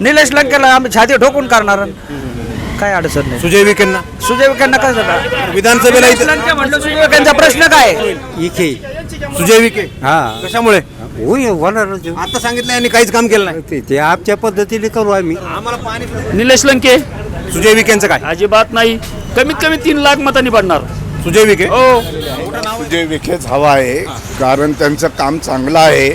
निलेश लंकेला आम्ही छाती ठोकून करणार. काय अडचण नाही. सुजय विखेंना? सुजय विखेंना काय झालं विधानसभेला निलेश इथे लंके म्हणलं सुजय विखेंचा प्रश्न काय? इथे सुजय विखे. हा. कशामुळे? आहे. आता सांगितलं यांनी काहीच काम केलं नाही. ते- ते आमच्या पद्धतीने करू आम्ही. आम्हाला पाणी निलेश लंके. सुजय विखेंचं काय? अजिबात नाही. कमीत कमी तीन लाख मतांनी पडणार सुजय विखे? हो. सुजय विखेच हवा आहे. कारण त्यांचं काम चांगलं आहे.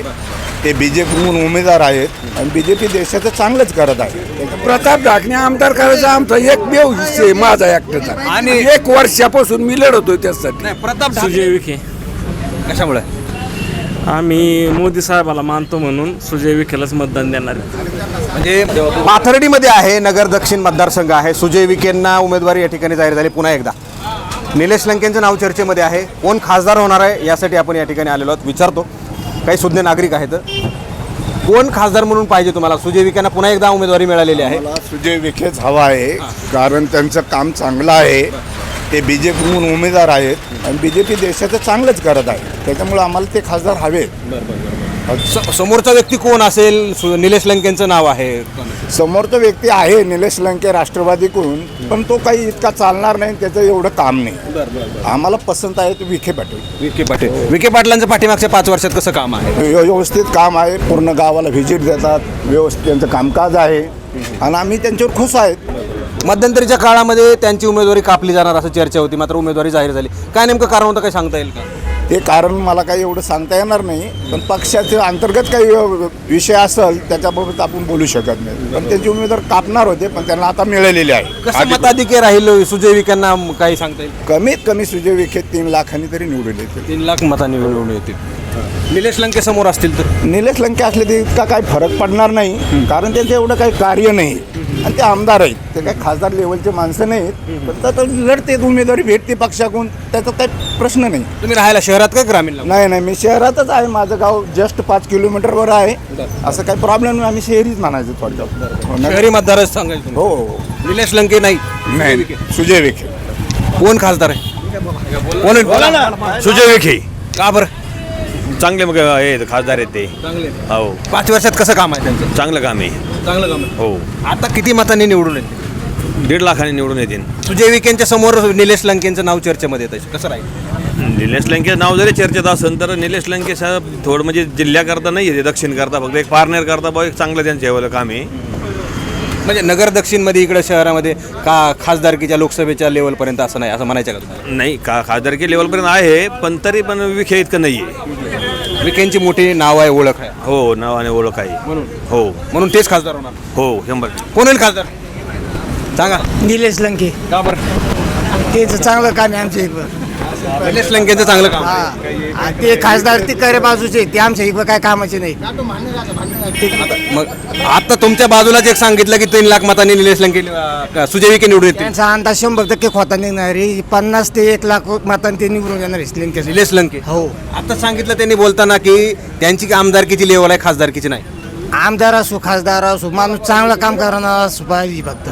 ते बी जे पीहून उमेदवार आहेत आणि बी जे पी देशाचं चांगलंच करत आहे. प्रताप ढाकणे आमदार करायचा आमचा एक बेव हिस्से आहे माझा एकट्याचा. आणि- एक वर्षापासून मी लढतोय त्यासाठी नाही प्रताप. सुजय विखे. कशामुळे? आम्ही मोदी साहेबाला मानतो म्हणून सुजय विखेलाच मतदान देणार आहे. म्हणजे पाथर्डीमध्ये आहे नगर दक्षिण मतदारसंघ आहे. सुजय विखेंना उमेदवारी या ठिकाणी जाहीर झाली. पुन्हा एकदा. निलेश लंकेंचं नाव चर्चेमध्ये आहे. कोण खासदार होणार आहे यासाठी आपण या ठिकाणी आलेलो आहोत. विचारतो. काही सुज्ञ नागरिक आहेत. कोण खासदार म्हणून पाहिजे तुम्हाला? सुजय विखेंना पुन्हा एकदा उमेदवारी मिळालेली आहे. मला सुजय विखेच हवा आहे कारण त्यांचं काम चांगलं आहे. ते बी जे पीहून उमेदवार आहेत आणि बी जे पी देशाचं चांगलंच करत आहे. त्याच्यामुळे आम्हाला ते खासदार हवे स- समोरचा व्यक्ती कोण असेल? सु- निलेश लंकेंचं नाव आहे. समोरचा व्यक्ती आहे निलेश लंके राष्ट्रवादीकडून पण तो काही इतका चालणार नाही त्याचं एवढं काम नाही. आम्हाला पसंत आहे तो विखे पाटील. विखे पाटील. विखे पाटलांचं पाठीमागच्या पाच वर्षात कसं काम आहे? व्य- व्यवस्थित काम आहे पूर्ण गावाला व्हिजिट देतात व्यवस्थित त्यांचं कामकाज आहे. आणि आम्ही त्यांच्यावर खुश आहेत. मध्यंतरीच्या काळामध्ये त्यांची उमेदवारी कापली जाणार असं चर्चा होती मात्र उमेदवारी जाहीर झाली. काय नेमकं कारण होतं काय सांगता येईल का? ते कारण मला काही एवढं सांगता येणार नाही पण पक्षाचे अंतर्गत काही विषय असेल त्याच्याबाबत आपण बोलू शकत नाही. पण त्यांचे उमेदवार कापणार होते पण त्यांना आता मिळालेले आहे. मताधिक्य राहील? सुजय विखेंना काही सांगता येईल? कमीत कमी सुजय विखे तीन लाखांनी तरी निवडून येते तीन लाख मतांनी निवडून येतील. निलेश लंके समोर असतील तर? निलेश लंके असले ते इतका काही फरक पडणार नाही. कारण त्यांचं एवढं काही कार्य नाही. आणि ते आमदार आहेत. ते काही खासदार लेवलचे माणसं नाहीत. पण तर लढते उमेदवारी भेटते पक्षाकडून. त्याचा काही प्रश्न नाही. तुम्ही राहायला शहरात का ग्रामीण? नाही नाही. मी शहरातच आहे. माझं गाव जस्ट पाच किलोमीटरवर आहे. असं काही प्रॉब्लेम नाही. आम्ही शहरीच म्हणायचं थोडक्यात. हो ना? शहरी मतदारच सांगायचं तुम्ही. हो हो. निलेश लंके नाही. नाही सुजय विखे. कोण खासदार आहे? कोण सुजय विखे. का बरं? चांगले मग हे खासदार आहेत ते. हो. पाच वर्षात कसं काम आहे त्यांचं? चांगलं काम आहे. चांगलं काम आहे. हो. आता किती मतांनी निवडून येतील? दीड लाखाने निवडून येतील. सुजय विखेंच्या समोर निलेश लंकेंचं नाव चर्चेमध्ये येतं. कसं राहील? निलेश लंके नाव जरी चर्चेत असेल तर निलेश लंके साहेब थोडं म्हणजे जिल्ह्याकरता नाही आहे ते दक्षिण करता फक्त एक पारनेर करता बा एक चांगलं त्यांचं हेवालं काम आहे. म्हणजे नगर दक्षिणमध्ये इकडे शहरामध्ये का खासदारकीच्या लोकसभेच्या लेवलपर्यंत असं नाही असं म्हणायचं का? नाही का खासदारकी लेवलपर्यंत आहे पण तरी पण विखे इतकं नाही आहे विखेंची मोठी नाव आहे ओळख आहे. हो नावाने ओळख आहे. म्हणून? हो. म्हणून तेच खासदार होणार. हो शंभर कोण होईल खासदार? सांगा. निलेश लंके. का बरं? तेच चांगलं काम आहे आमच्या इकडं निलेश लंकेचं चांगलं काम. हा. ते खासदार ते करे बाजूचे ते आमच्या इकडं काय कामाचे नाही मग आता तुमच्या बाजूलाच एक सांगितलं की तीन लाख मतांनी निलेश लंके अं, सुजय विखे निवडून येतील. त्यांचा अंदाज शंभर टक्के खोता निघणार आहे. पन्नास ते एक लाख मतांनी ते निवडून येणार आहे निलेश लंके. हो. आता सांगितलं त्यांनी बोलताना की त्यांची आमदारकीची लेवल आहे खासदारकीची नाही. आमदार असो खासदार असो माणूस चांगलं काम करणार असो पाहिजे फक्त.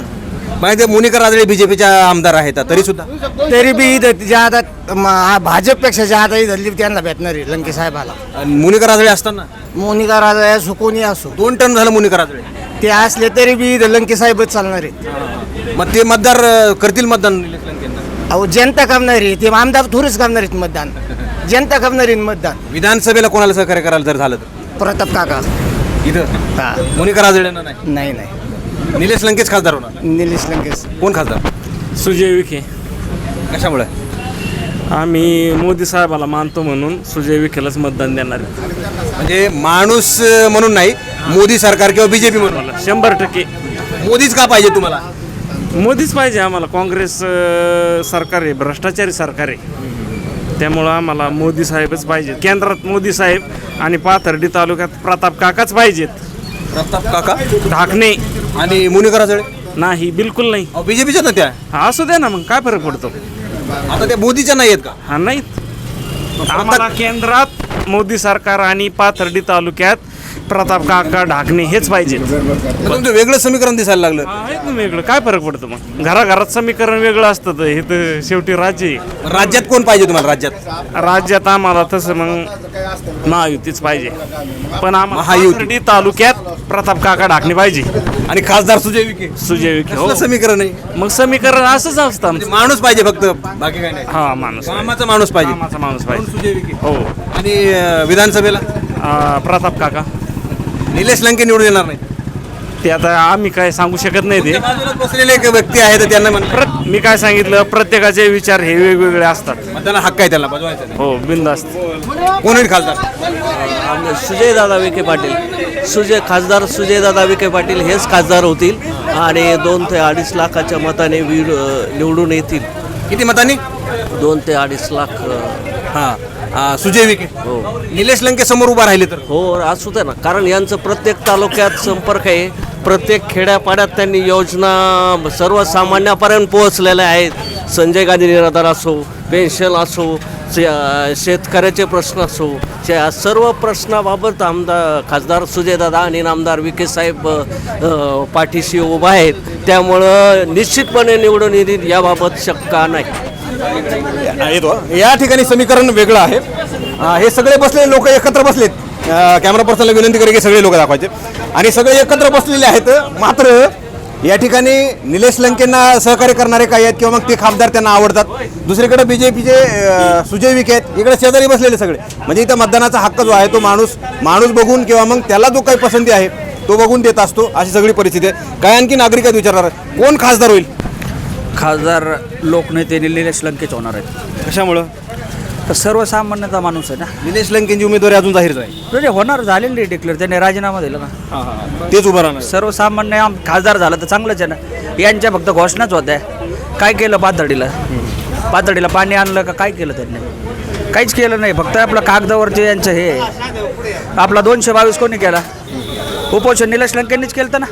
म्हणजे ते मोनिका राजळे बीजेपीच्या आमदार आहेत तरी सुद्धा. तरी बी इथं ज्यादा भाजपपेक्षा ज्यादा इथं त्यांना भेटणार आहे लंके साहेबाला. आणि मोनिका राजळे असताना? मोनिका राजा असो कोणी असो. दोन टर्म झालं मोनिका राजळे. ते असले तरी बी इथं लंके साहेबच चालणार आहेत. मग ते मतदार करतील मतदान अहो जनता करणार आहे. ते आमदार थोडीच करणार आहेत मतदान. जनता करणार आहे मतदान. विधानसभेला कोणाला सहकार्य करायला जर झालं तर? प्रताप काका. इथं? मोनिका राजळेंना नाही? नाही नाही. निलेश लंकेच खासदार होणार. निलेश लंकेश. कोण खासदार? सुजय विखे. कशामुळे? आम्ही मोदी साहेबाला मानतो म्हणून सुजय विखेलाच मतदान देणार आहे. म्हणजे माणूस अं, म्हणून नाही मोदी सरकार किंवा बीजेपी म्हणून. शंभर टक्के. मोदीच का पाहिजे तुम्हाला? मोदीच पाहिजे आम्हाला. काँग्रेस अं, सरकार आहे भ्रष्टाचारी सरकार आहे. त्यामुळं आम्हाला मोदी साहेबच पाहिजेत. केंद्रात मोदी साहेब आणि पाथर्डी तालुक्यात प्रताप काकाच पाहिजेत. प्रताप काका? ढाकणे आणि मोनिका राजळे नाही बिलकुल नाही. बीजेपीच्या ना त्या? हा असू द्या ना मग काय फरक पडतो? आता त्या मोदीच्या नाही आहेत का? हा नाहीत. आम्हाला केंद्रात मोदी सरकार आणि पाथर्डी तालुक्यात प्रताप काका ढाकणे हेच तुमचं वेगळं समीकरण दिसायला लागलं. वेगळं. काय फरक पडतं मग? घराघरात समीकरण वेगळं असतं तर हे तर शेवटी राज्य आहे. राज्यात कोण पाहिजे तुम्हाला राज्यात? राज्यात आम्हाला तसं मग महायुतीच पाहिजे. पण आम्हाला महायुती. पाथर्डी तालुक्यात प्रताप काका ढाकणे पाहिजे. आणि खासदार सुजय विखे. सुजय विखे हो. कसलं समीकरण आहे? मग समीकरण असंच असतं आमचं. माणूस पाहिजे फक्त बाकी काय नाही. हा माणूस कामाचा माणूस पाहिजे. कामाचा माणूस पाहिजे. सुजय विखे. हो. आणि अं, विधानसभेला? अं, प्रताप काका. निलेश लंके निवडून येणार नाही. ते आता आम्ही काय सांगू शकत नाही ते. बाजूला बसलेले एक व्यक्ती आहे तर त्यांना म्हणतात प्रत मी काय सांगितलं प्रत्येकाचे विचार हे वेगवेगळे असतात. त्यांना हक्क आहे बजवायचा नाही. हो बिंदास्त. कोण होईल खासदार? सुजयदादा विखे पाटील. सुजय खासदार सुजयदादा विखे पाटील हेच खासदार होतील आणि दोन ते अडीच लाखाच्या मताने वीड निवडून येतील. किती मतांनी? दोन ते अडीच लाख अ, हा. सुजय विखे. हो. निलेश लंके समोर उभा राहिले तर? हो असू दे ना. कारण यांचं प्रत्येक तालुक्यात संपर्क आहे. प्रत्येक खेड्यापाड्यात त्यांनी योजना सर्वसामान्यापर्यंत पोहोचलेल्या आहेत. संजय गांधी निराधार असो पेन्शन असो शे- शेतकऱ्याचे प्रश्न असो या सर्व प्रश्नाबाबत आमदार खासदार सुजयदादा आणि नामदार विखे साहेब अ, पाठीशी उभा आहेत. त्यामुळं निश्चितपणे निवडून येतील याबाबत शंका नाही. येतो या ठिकाणी समीकरण वेगळं आहे. हे सगळे बसलेले लोक एकत्र बसलेत. कॅमेरा पर्सनला विनंती करेल की सगळे लोक दाखवायचे. आणि सगळे एकत्र बसलेले आहेत मात्र या ठिकाणी निलेश लंकेंना सहकार्य करणारे काही आहेत किंवा मग ते खासदार त्यांना आवडतात. दुसरीकडे बी जे पीचे सुजय विखे आहेत. इकडे शेजारी बसलेले सगळे. म्हणजे इथं मतदानाचा हक्क जो आहे तो माणूस माणूस बघून किंवा मग त्याला जो काही पसंती आहे तो बघून देत असतो अशी सगळी परिस्थिती आहे. काय आणखी नागरिक आहेत विचारणार? कोण खासदार होईल? खासदार लोकनेते निलेश लंकेच होणार आहेत. कशामुळं? तर सर्वसामान्यचा माणूस आहे ना. निलेश लंकेंची उमेदवारी अजून जाहीर आहे म्हणजे होणार झालेली डिक्लेअर त्याने राजीनामा दिला ना. तेच उभं राहणार. सर्वसामान्य आम खासदार झाला तर चांगलंच आहे ना. यांच्या फक्त घोषणाच होत्या. काय केलं पातळीला? पातळीला पाणी आणलं का काय केलं त्यांनी? काहीच केलं नाही. फक्त आपलं कागदावरचे यांचं हे. आहे. आपला दोनशे बावीस कोणी केला? उपोषण निलेश लंकेंनीच केलं होतं ना.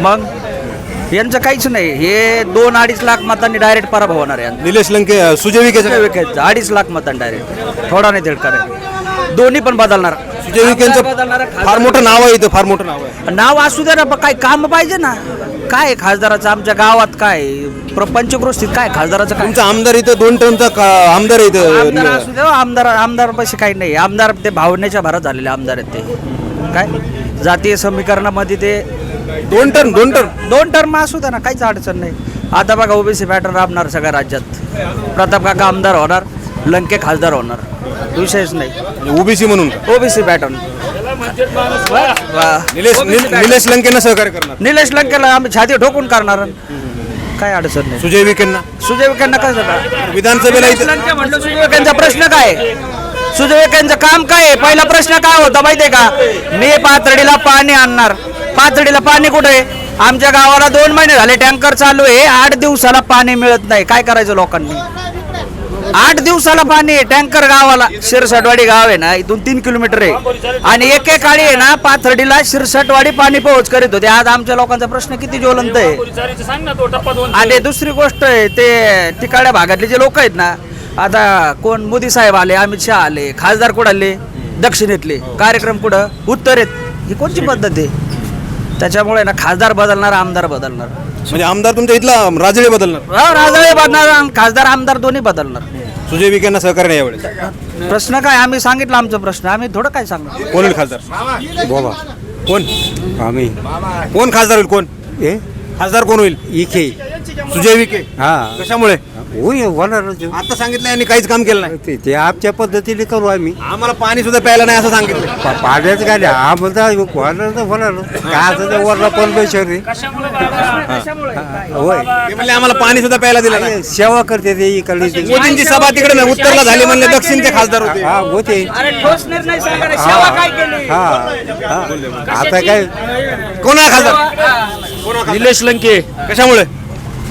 मग? यांचं काहीच नाही. हे दोन अडीच लाख मतांनी डायरेक्ट पराभव होणार आहे. निलेश लंके सुजय विखेचं अडीच लाख मतांनी डायरेक्ट थोडा नाही करायचं दोन्ही पण बदलणार. सुजय विखेंचं बदलणार फार मोठं नाव आहे इथं फार मोठं नाव आहे. नाव असू द्या ना पण काय काम पाहिजे ना. काय खासदाराचं आमच्या गावात काय? पंचक्रोस्तीत काय खासदाराचं काय? तुमचा आमदार इथं दोन टर्मचा आमदार आहे आमदार इथं असू द्या आमदार आमदार पैसे काही नाही. आमदार ते भावनेच्या भरात झालेले आमदार आहेत ते. काय? जातीय समीकरणामध्ये ते दोन टर्म दोन टर्म. दोन टर्म असू द्या ना काहीच अडचण नाही. आता बघा ओबीसी पॅटर्न राबणार सगळ्या राज्यात. प्रताप काका आमदार होणार लंके खासदार होणार. विषयच नाही. ओबीसी म्हणून? ओबीसी पॅटर्न निलेश निल- निलेश लंकेंना सहकार्य करणार. निलेश लंकेला आम्ही छाती ठोकून करणार. काय अडचण नाही. सुजय विखेंना? सुजय विखेंना काय झालं विधानसभेला निलेश इथं लंके म्हणलं सुजय विखेंचा प्रश्न काय? आहे? सुजय विखेंचं काम काय? आहे पहिला प्रश्न काय होता माहितीये का? मी पातळीला पाणी आणणार. पातळीला पाणी कुठे आहे? आमच्या गावाला दोन महिने झाले टँकर चालू आहे. आठ दिवसाला पाणी मिळत नाही. काय करायचं लोकांनी? आठ दिवसाला पाणी आहे. टँकर गावाला शिरसटवाडी गाव आहे ना इथून तीन किलोमीटर आहे. आणि एकेकाळी आहे ना पाथर्डीला शिरसटवाडी पाणी पोहोच करीत होते. आज आमच्या लोकांचा प्रश्न किती ज्वलंत आहे? आणि दुसरी गोष्ट आहे ते तिकडल्या भागातले जे लोक आहेत ना आता कोण मोदी साहेब आले अमित शहा आले खासदार कुठं आले? दक्षिणेतले. कार्यक्रम कुठं? उत्तरेत. ही कोणची पद्धत आहे? त्याच्यामुळे ना खासदार बदलणार आमदार बदलणार. म्हणजे आमदार तुमच्या इथला राजळे बदलणार. हा, राजाळे बदलणार खासदार आमदार दोन्ही बदलणार. सुजय विखेंना सहकार्य नाही यावेळेस. प्रश्न काय? आम्ही सांगितलं आमचा प्रश्न. आम्ही थोडं काय सांगणार? कोण होईल खासदार? बोला कोण? आम्ही. कोण खासदार होईल? कोण? ए? खासदार कोण होईल? इखे सुजय विखे. हा. कशामुळे? होय होणारच आता सांगितलं यांनी काहीच काम केलं नाही. ते- ते आमच्या पद्धतीने करू आम्ही. आम्हाला पाणी सुद्धा प्यायला नाही असं सांगितलं. पा- पाण्याचं काय नाही आम्हाला होणार तर होणार काय असं ते वरला परमेश्वर आहे. हा, होय. ते म्हणले आम्हाला पाणी सुद्धा प्यायला दिलं नाही. सेवा करते ते इकडे ते. मोदींची सभा तिकडे नाही उत्तरला झाली म्हणले दक्षिणचे खासदार होते. हा होते. अरे ठोस निर्णय सरकारने सेवा काय केली? हा. हा. आता काय? कोण खासदार? निलेश लंके. कशामुळे?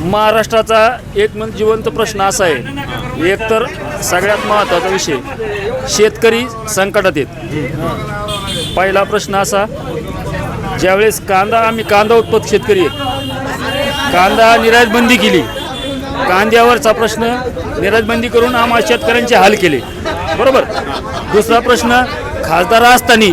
महाराष्ट्राचा एक म्हणजे जिवंत प्रश्न असा आहे. एक तर सगळ्यात महत्त्वाचा विषय शेतकरी संकटात आहेत पहिला प्रश्न असा ज्यावेळेस कांदा आम्ही कांदा उत्पादक शेतकरी आहेत कांदा निर्यात बंदी केली. कांद्यावरचा प्रश्न निर्यात करून आम्हा शेतकऱ्यांचे हाल केले. बरोबर? दुसरा प्रश्न खासदार असताना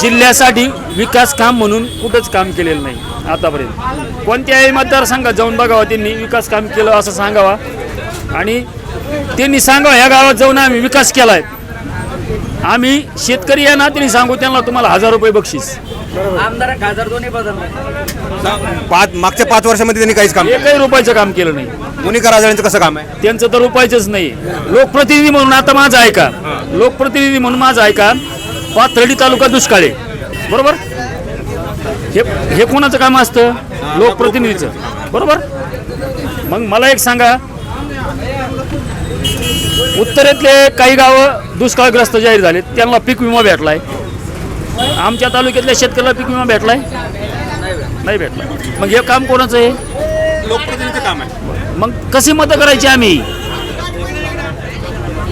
जिल्ह्यासाठी विकास काम म्हणून कुठंच काम केलेलं नाही. आतापर्यंत. कोणत्याही मतदारसंघात जाऊन बघावं त्यांनी विकास काम केलं असं सांगावा. आणि त्यांनी सांगावं ह्या गावात जाऊन आम्ही विकास केला आहे आम्ही शेतकरी या नात्याने सांगू त्यांना तुम्हाला हजार रुपये बक्षीस. आमदार खासदार दोन्ही बदल पाच मागच्या पाच वर्षामध्ये त्यांनी काहीच काम एकही रुपयाचं काम केलं नाही. मोनिका राजाळ्यांचं कसं काम आहे? त्यांचं तर रुपयाचंच नाही. लोकप्रतिनिधी म्हणून आता माझं ऐका. लोकप्रतिनिधी म्हणून माझं ऐका. पाथर्डी तालुका दुष्काळ आहे. बरोबर? हे हे कोणाचं काम असतं? लोकप्रतिनिधीचं. बरोबर? मग मला एक सांगा. उत्तरेतले काही गावं दुष्काळग्रस्त जाहीर झाले त्यांना पीक विमा भेटलाय. आमच्या तालुक्यातल्या शेतकऱ्याला पीक विमा भेटलाय? नाही भेटला. मग हे काम कोणाचं आहे? लोकप्रतिनिधीचं काम आहे. मग कशी मतं करायची आम्ही?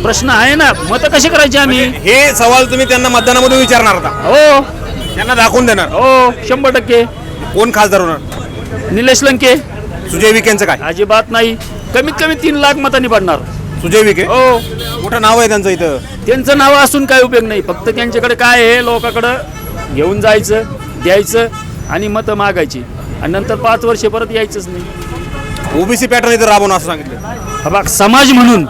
प्रश्न आहे ना. मतं कशी करायची आम्ही? हे सवाल तुम्ही त्यांना मतदानामध्ये विचारणार होता हो. त्यांना दाखवून देणार. हो शंभर टक्के. कोण खासदार होणार? निलेश लंके. सुजय विखेंचं काय? अजिबात नाही. कमीत कमी तीन लाख मतांनी पडणार सुजय विखे? हो. मोठं नाव आहे त्यांचं इथं. त्यांचं नाव असून काय उपयोग नाही. फक्त त्यांच्याकडे काय आहे लोकांकडं घेऊन जायचं द्यायचं आणि मतं मागायची. आणि नंतर पाच वर्ष परत यायचंच नाही. ओबीसी पॅटर्न इथं राबवणं असं सांगितलं. हा बघ समाज म्हणून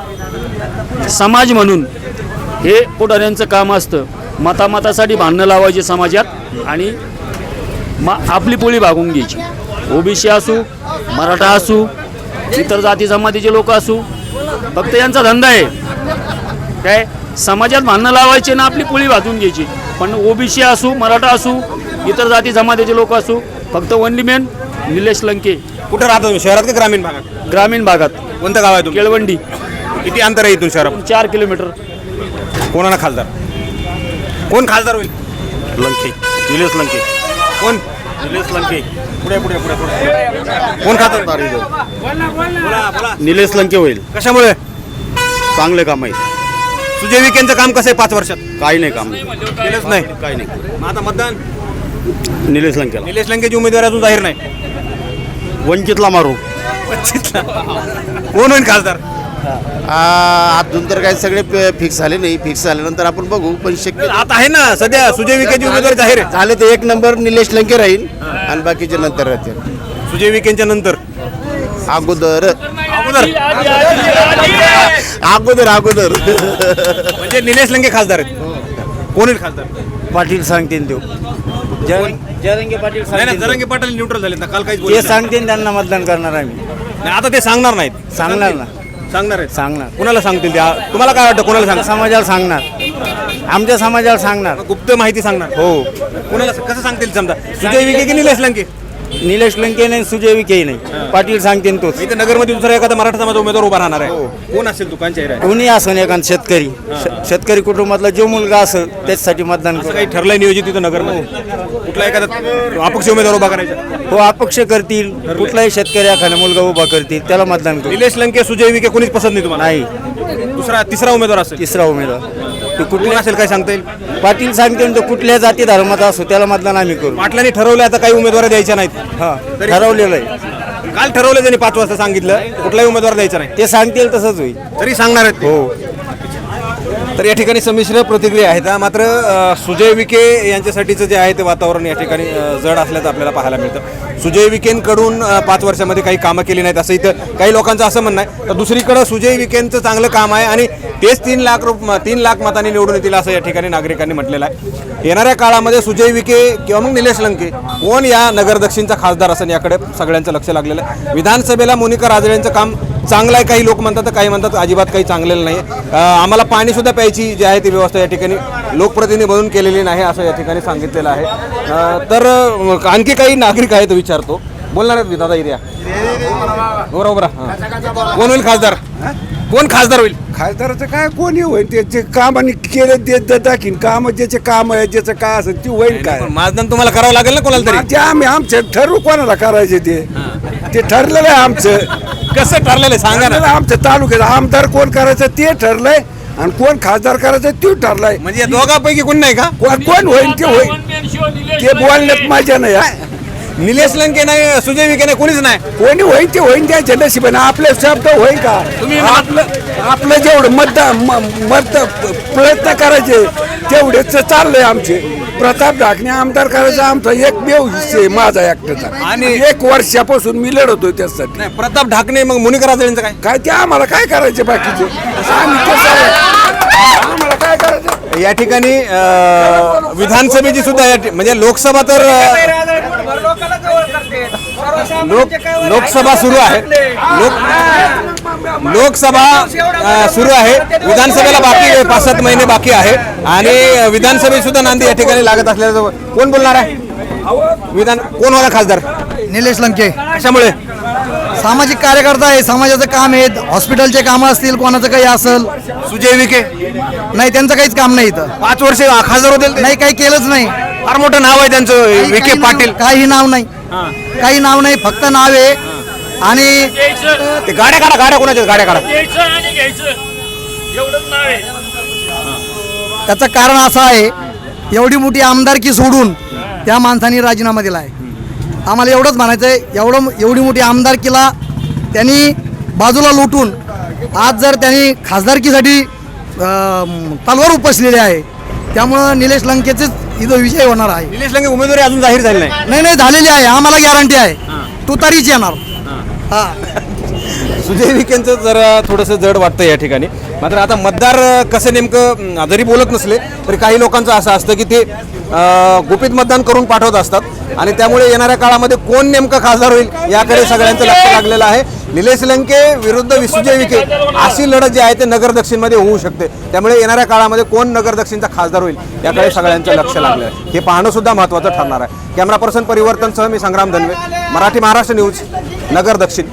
समाज म्हणून हे पुढाऱ्यांचं काम असतं. मतामतासाठी भांडणं लावायची समाजात आणि मा आपली पोळी भागून घ्यायची. ओबीसी असू मराठा असू इतर जाती जमातीचे लोक असू फक्त यांचा धंदा आहे. काय? समाजात भांडणं लावायचे ना आपली पोळी भाजून घ्यायची. पण ओबीसी असू मराठा असू इतर जाती जमातीचे लोक असू फक्त ओनली मॅन निलेश लंके. कुठं राहतो तुम्ही? शहरात का ग्रामीण भागात? ग्रामीण भागात. कोणतं गाव आहे केळवंडी. किती अंतर आहे इथून शहरात चार किलोमीटर. कोणाला खासदार? कोण खासदार होईल? लंके. निलेश लंके. कोण? निलेश लंके. पुढे पुढे पुढे पुढे. कोण खासदार बोला बोला. निलेश लंके होईल. कशामुळे? चांगले काम आहे. सुजय विखेंचं काम कसं आहे पाच वर्षात? काही नाही काम. केलंच नाही. काही नाही. मग आता मतदान? निलेश लंकेला. निलेश लंकेची उमेदवारी अजून जाहीर नाही. वंचितला मारू. कोण होईल खासदार? अजून तर काही सगळे फिक्स झाले नाही. फिक्स झाल्यानंतर आपण बघू पण शक्य आता आहे ना सध्या सुजय विखेची उमेदवारी जाहीर आहे. झाले ते एक नंबर निलेश लंके राहील आणि बाकीचे नंतर राहतील. सुजय विखेंच्या नंतर. अगोदर. अगोदर. अगोदर अगोदर. म्हणजे निलेश लंके खासदार आहेत. कोण खासदार? पाटील सांगते देऊ जरंगे पाटील नाही ना जरंगे पाटील न्यूट्रल झाले ना काल काहीच ते बोलले नाही. सांगते त्यांना मतदान करणार आम्ही. नाही, आता ते सांगणार नाहीत. सांगणार ना. सांगणार आहेत सांगणार. कुणाला सांगतील त्या तुम्हाला काय वाटतं कुणाला सांग समाजाला सांगणार. आमच्या समाजाला सांगणार. गुप्त माहिती सांगणार. हो. कुणाला कसं सांगतील समजा? सुजय विखे की निलेश लंके? निलेश लंके नाही सुजय विखे नाही. पाटील सांगते तोच. इथं नगरमध्ये दुसरा एखादा मराठा समाज उमेदवार उभा राहणार आहे. कोण असेल दुकान चेहरा कोणी असं एखाद शेतकरी. श- शेतकरी कुटुंबातला जो मुलगा असेल त्याच्यासाठी मतदान असं करू. काही ठरलंय नियोजित इथं नगरमध्ये? कुठला एखादा अपक्ष उमेदवार उभा करायचा? हो अपक्ष करतील. कुठलाही शेतकरी एखादा मुलगा उभा करतील त्याला मतदान करू. निलेश लंके सुजय विखे कोणीच पसंत नाही तुम्हाला? नाही. दुसरा तिसरा उमेदवार असेल? तिसरा उमेदवार. ते कुठला असेल काय सांगता येईल? पाटील सांगते तो कुठल्या जाती धर्माचा असो त्याला मतदान आम्ही करू. पाटलांनी ठरवलं आता काही उमेदवार द्यायच्या नाहीत. हा ठरवलेलं आहे. काल ठरवलं त्यांनी पाच वाजता सांगितलं कुठलाही उमेदवार द्यायचा नाही. ते सांगतील तसंच होईल. तरी सांगणार आहेत. हो. तर या ठिकाणी संमिश्र प्रतिक्रिया आहेत. मात्र सुजय विखे यांच्यासाठीचं जे आहे ते वातावरण या ठिकाणी जड असल्याचं आपल्याला पाहायला मिळतं. सुजय विखेंकडून पाच वर्षामध्ये काही कामं केली नाहीत असं इथं काही लोकांचं असं म्हणणं आहे. तर दुसरीकडं सुजय विखेंचं चांगलं काम आहे आणि तेच तीन लाख रुप तीन लाख मतांनी निवडून येतील असं या ठिकाणी नागरिकांनी म्हटलेलं आहे. येणाऱ्या काळामध्ये सुजय विखे किंवा मग निलेश लंके कोण या नगर दक्षिणचा खासदार असेल याकडे सगळ्यांचं लक्ष लागलेलं आहे. विधानसभेला मोनिका राजळेंचं काम चांगलं आहे काही लोक म्हणतात काही म्हणतात अजिबात काही चांगलेलं नाही. आम्हाला पाणी सुद्धा प्यायची जी आहे ती व्यवस्था या ठिकाणी लोकप्रतिनिधी म्हणून केलेली नाही असं या ठिकाणी सांगितलेलं आहे. तर आणखी काही नागरिक आहेत विचारतो. बोलणार आहेत दादा इथे या. बरोबर बरं. कोण होईल खासदार? कोण खासदार होईल? खासदाराचं काय कोणी होईल? त्याचे काम आणि केले ते दाखीन. काम ज्याचे काम आहे ज्याचं काय असेल ते होईल काय? मतदान तुम्हाला करावं लागेल ना कोणाला तरी? ते आम्ही आमचं ठरवू कोणाला करायचे ते. ते ठरलेलं आहे आमचं. कसं ठरलेलं आहे? सांगा ना. आहे आमचं तालुक्यात आमदार कोण करायचं ते ठरलंय आणि कोण खासदार करायचं ते ठरलंय. म्हणजे या दोघांपैकी कोण नाही का? कोण कोण होईल ते होईल. ते बोलण्यात मजा नाही हा. निलेश लंके नाही सुजय विखे नाही कोणीच नाही. कोणी होईल ते होईल त्याच्या नशिबाने आपले शब्द होईल का? तुम्ही- आपलं आपलं जेवढं मतदान म- मत प्रयत्न करायचे तेवढेच चाललंय आमचे. प्रताप ढाकणे आमदार करायचा आमचा एक हिस्से आहे माझा एकट्याचा. आणि- आणि एक वर्षापासून मी लढतोय त्यासाठी नाही प्रताप ढाकणे मग मुनिकर यांचं काय? काय ते आम्हाला काय करायचे बाकीचे? आम्ही कसं आम्हाला काय करायचं? या ठिकाणी अ, विधानसभेची सुद्धा या ठि- म्हणजे लोकसभा तर अ, लोक लोकसभा सुरू आहे. लोक लोकसभा सुरू आहे. विधानसभेला बाकी आहे, पाच सात महिने बाकी आहे. आणि विधानसभेत सुद्धा नांदी या ठिकाणी लागत असल्याचं कोण बोलणार आहे? विधान कोण होणार खासदार? निलेश लंके. कशामुळे? सामाजिक कार्यकर्ता आहे. समाजाचं काम आहे. हॉस्पिटलचे कामं असतील कोणाचं काही असेल. सुजय विखे? नाही त्यांचं काहीच काम नाही इथं. पाच वर्ष खासदार होते. नाही काही केलंच नाही. फार मोठं नाव आहे त्यांचं विखे पाटील. काही नाव नाही. काही नाव नाही फक्त नाव आहे. आणि ते गाड्या काढा गाड्या कोणाच्या आहेत? गाड्या काढा. त्याचं कारण असं आहे एवढी मोठी आमदारकी सोडून त्या माणसाने राजीनामा दिला आहे. आम्हाला एवढंच म्हणायचं आहे एवढं एवढी मोठी आमदारकीला त्यांनी बाजूला लुटून आज जर त्यांनी खासदारकीसाठी अं, तलवार उपसलेली आहे त्यामुळं निलेश लंकेचेच इथं विजय होणार आहे. निलेश लंके उमेदवारी अजून जाहीर झाली नाही. नाही नाही झालेली आहे. आम्हाला गॅरंटी आहे. तू तरीच येणार. हा. सुजय विखेंचं जरा थोडंसं जड वाटतं या ठिकाणी. मात्र आता मतदार कसं नेमकं जरी बोलत नसले तरी काही लोकांचं असं असतं की ते गुपित मतदान करून पाठवत असतात. आणि त्यामुळे येणाऱ्या काळामध्ये कोण नेमकं खासदार होईल याकडे सगळ्यांचं लक्ष लागलेलं आहे. निलेश लंके विरुद्ध वि- सुजय विखे अशी लढत जी आहे ते नगर दक्षिणमध्ये होऊ शकते. त्यामुळे येणाऱ्या काळामध्ये कोण नगर दक्षिणचा खासदार होईल याकडे सगळ्यांचं लक्ष लागलं आहे हे पाहणं सुद्धा महत्त्वाचं ठरणार आहे. कॅमेरा पर्सन परिवर्तनसह मी संग्राम धनवे. मराठी महाराष्ट्र न्यूज नगर दक्षिण.